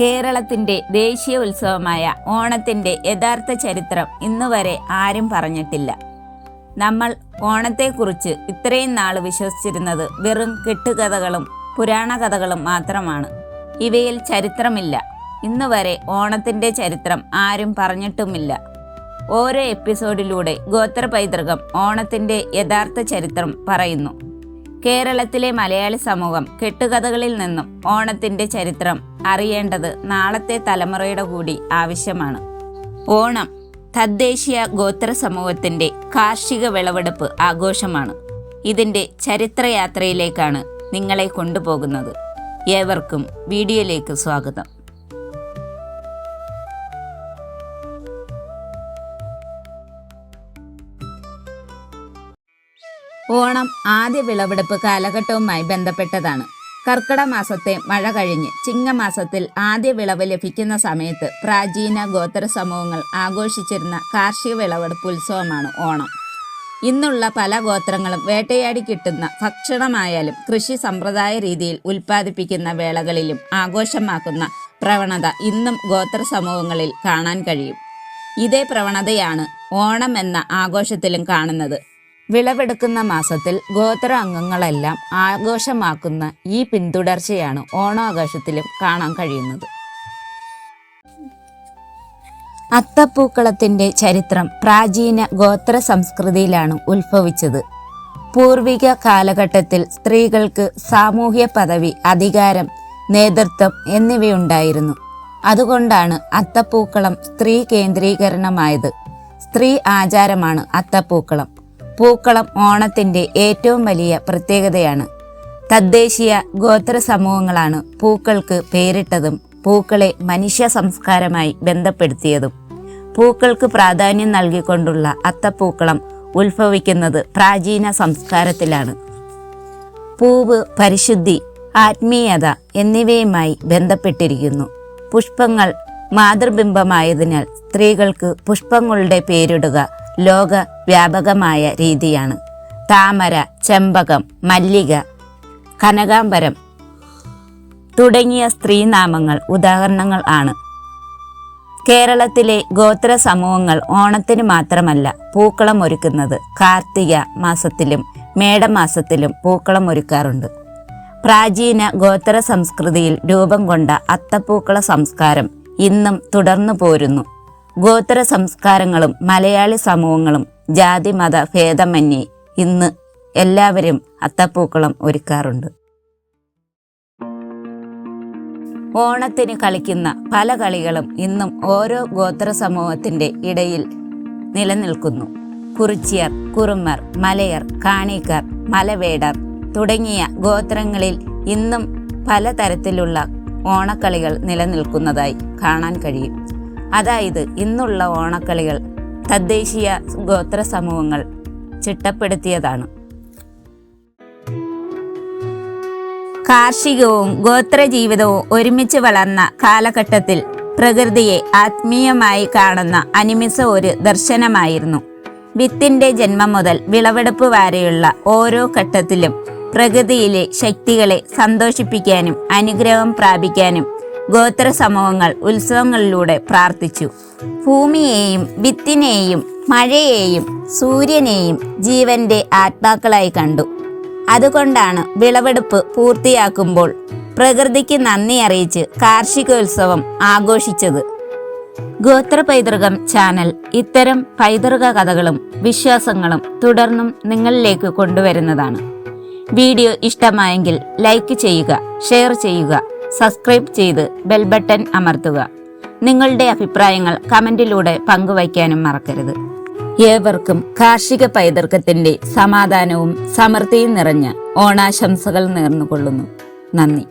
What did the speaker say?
കേരളത്തിന്റെ ദേശീയ ഉത്സവമായ ഓണത്തിന്റെ യഥാർത്ഥ ചരിത്രം ഇന്നുവരെ ആരും പറഞ്ഞിട്ടില്ല. നമ്മൾ ഓണത്തെക്കുറിച്ച് ഇത്രയും നാൾ വിശ്വസിച്ചിരുന്നത് വെറും കെട്ടുകഥകളും പുരാണ കഥകളും മാത്രമാണ്. ഇവയിൽ ചരിത്രമില്ല. ഇന്നുവരെ ഓണത്തിന്റെ ചരിത്രം ആരും പറഞ്ഞിട്ടുമില്ല. ഓരോ എപ്പിസോഡിലൂടെ ഗോത്ര പൈതൃകം ഓണത്തിന്റെ യഥാർത്ഥ ചരിത്രം പറയുന്നു. കേരളത്തിലെ മലയാളി സമൂഹം കെട്ടുകഥകളിൽ നിന്നും ഓണത്തിന്റെ ചരിത്രം അറിയേണ്ടത് നാളത്തെ തലമുറയുടെ കൂടി ആവശ്യമാണ്. ഓണം തദ്ദേശീയ ഗോത്ര സമൂഹത്തിന്റെ കാർഷിക വിളവെടുപ്പ് ആഘോഷമാണ്. ഇതിന്റെ ചരിത്രയാത്രയിലേക്കാണ് നിങ്ങളെ കൊണ്ടുപോകുന്നത്. ഏവർക്കും വീഡിയോയിലേക്ക് സ്വാഗതം. ഓണം ആദ്യ വിളവെടുപ്പ് കാലഘട്ടവുമായി ബന്ധപ്പെട്ടതാണ്. കർക്കിട മാസത്തെ മഴ കഴിഞ്ഞ് ചിങ്ങമാസത്തിൽ ആദ്യ വിളവ് ലഭിക്കുന്ന സമയത്ത് പ്രാചീന ഗോത്ര സമൂഹങ്ങൾ ആഘോഷിച്ചിരുന്ന കാർഷിക വിളവെടുപ്പ് ഉത്സവമാണ് ഓണം. ഇന്നുള്ള പല ഗോത്രങ്ങളും വേട്ടയാടി കിട്ടുന്ന ഭക്ഷണമായാലും കൃഷി സമ്പ്രദായ രീതിയിൽ ഉൽപ്പാദിപ്പിക്കുന്ന വേളകളിലും ആഘോഷമാക്കുന്ന പ്രവണത ഇന്നും ഗോത്ര സമൂഹങ്ങളിൽ കാണാൻ കഴിയും. ഇതേ പ്രവണതയാണ് ഓണം എന്ന ആഘോഷത്തിലും കാണുന്നത്. വിളവെടുക്കുന്ന മാസത്തിൽ ഗോത്ര അംഗങ്ങളെല്ലാം ആഘോഷമാക്കുന്ന ഈ പിന്തുടർച്ചയാണ് ഓണാഘോഷത്തിലും കാണാൻ കഴിയുന്നത്. അത്തപ്പൂക്കളത്തിന്റെ ചരിത്രം പ്രാചീന ഗോത്ര സംസ്കൃതിയിലാണ് ഉത്ഭവിച്ചത്. പൂർവിക കാലഘട്ടത്തിൽ സ്ത്രീകൾക്ക് സാമൂഹ്യ പദവി അധികാരം നേതൃത്വം എന്നിവയുണ്ടായിരുന്നു. അതുകൊണ്ടാണ് അത്തപ്പൂക്കളം സ്ത്രീ കേന്ദ്രീകരണമായത്. സ്ത്രീ ആചാരമാണ് അത്തപ്പൂക്കളം. പൂക്കളം ഓണത്തിന്റെ ഏറ്റവും വലിയ പ്രത്യേകതയാണ്. തദ്ദേശീയ ഗോത്ര സമൂഹങ്ങളാണ് പൂക്കൾക്ക് പേരിട്ടതും പൂക്കളെ മനുഷ്യ സംസ്കാരമായി ബന്ധപ്പെടുത്തിയതും. പൂക്കൾക്ക് പ്രാധാന്യം നൽകിക്കൊണ്ടുള്ള അത്തപ്പൂക്കളം ഉത്ഭവിക്കുന്നത് പ്രാചീന സംസ്കാരത്തിലാണ്. പൂവ് പരിശുദ്ധി ആത്മീയത എന്നിവയുമായി ബന്ധപ്പെട്ടിരിക്കുന്നു. പുഷ്പങ്ങൾ മാതൃബിംബമായതിനാൽ സ്ത്രീകൾക്ക് പുഷ്പങ്ങളുടെ പേരിടുക ലോക വ്യാപകമായ രീതിയാണ്. താമര ചെമ്പകം മല്ലിക കനകാംബരം തുടങ്ങിയ സ്ത്രീനാമങ്ങൾ ഉദാഹരണങ്ങൾ ആണ്. കേരളത്തിലെ ഗോത്ര സമൂഹങ്ങൾ ഓണത്തിന് മാത്രമല്ല പൂക്കളം ഒരുക്കുന്നത് കാർത്തിക മാസത്തിലും മേടമാസത്തിലും പൂക്കളം ഒരുക്കാറുണ്ട്. പ്രാചീന ഗോത്ര സംസ്കൃതിയിൽ രൂപം കൊണ്ട അത്തപ്പൂക്കള സംസ്കാരം ഇന്നും തുടർന്നു പോരുന്നു. ഗോത്ര സംസ്കാരങ്ങളും മലയാളി സമൂഹങ്ങളും ജാതി മത ഭേദമന്യേ ഇന്ന് എല്ലാവരും അത്തപ്പൂക്കളം ഒരുക്കാറുണ്ട്. ഓണത്തിന് കളിക്കുന്ന പല കളികളും ഇന്നും ഓരോ ഗോത്ര സമൂഹത്തിന്റെ ഇടയിൽ നിലനിൽക്കുന്നു. കുറിച്ചിയർ കുറുമർ മലയർ കാണിക്കാർ മലവേടർ തുടങ്ങിയ ഗോത്രങ്ങളിൽ ഇന്നും പലതരത്തിലുള്ള ഓണക്കളികൾ നിലനിൽക്കുന്നതായി കാണാൻ കഴിയും. അതായത് ഇന്നുള്ള ഓണക്കളികൾ തദ്ദേശീയ ഗോത്ര സമൂഹങ്ങൾ ചിട്ടപ്പെടുത്തിയതാണ്. കാർഷികവും ഗോത്ര ജീവിതവും ഒരുമിച്ച് വളർന്ന കാലഘട്ടത്തിൽ പ്രകൃതിയെ ആത്മീയമായി കാണുന്ന അനിമിസ ഒരു ദർശനമായിരുന്നു. വിത്തിന്റെ ജന്മം മുതൽ വിളവെടുപ്പ് വരെയുള്ള ഓരോ ഘട്ടത്തിലും പ്രകൃതിയിലെ ശക്തികളെ സന്തോഷിപ്പിക്കാനും അനുഗ്രഹം പ്രാപിക്കാനും ഗോത്ര സമൂഹങ്ങൾ ഉത്സവങ്ങളിലൂടെ പ്രാർത്ഥിച്ചു. ഭൂമിയെയും വിത്തിനെയും മഴയെയും സൂര്യനെയും ജീവന്റെ ആത്മാക്കളായി കണ്ടു. അതുകൊണ്ടാണ് വിളവെടുപ്പ് പൂർത്തിയാക്കുമ്പോൾ പ്രകൃതിക്ക് നന്ദി അറിയിച്ച് കാർഷികോത്സവം ആഘോഷിച്ചത്. ഗോത്ര പൈതൃകം ചാനൽ ഇത്തരം പൈതൃക കഥകളും വിശ്വാസങ്ങളും തുടർന്നും നിങ്ങളിലേക്ക് കൊണ്ടുവരുന്നതാണ്. വീഡിയോ ഇഷ്ടമായെങ്കിൽ ലൈക്ക് ചെയ്യുക ഷെയർ ചെയ്യുക സബ്സ്ക്രൈബ് ചെയ്ത് ബെൽ ബട്ടൺ അമർത്തുക. നിങ്ങളുടെ അഭിപ്രായങ്ങൾ കമന്റിലൂടെ പങ്കുവയ്ക്കാനും മറക്കരുത്. ഏവർക്കും കാർഷിക പൈതൃകത്തിന്റെ സമാധാനവും സമൃദ്ധിയും നിറഞ്ഞ ഓണാശംസകൾ നേർന്നുകൊള്ളുന്നു. നന്ദി.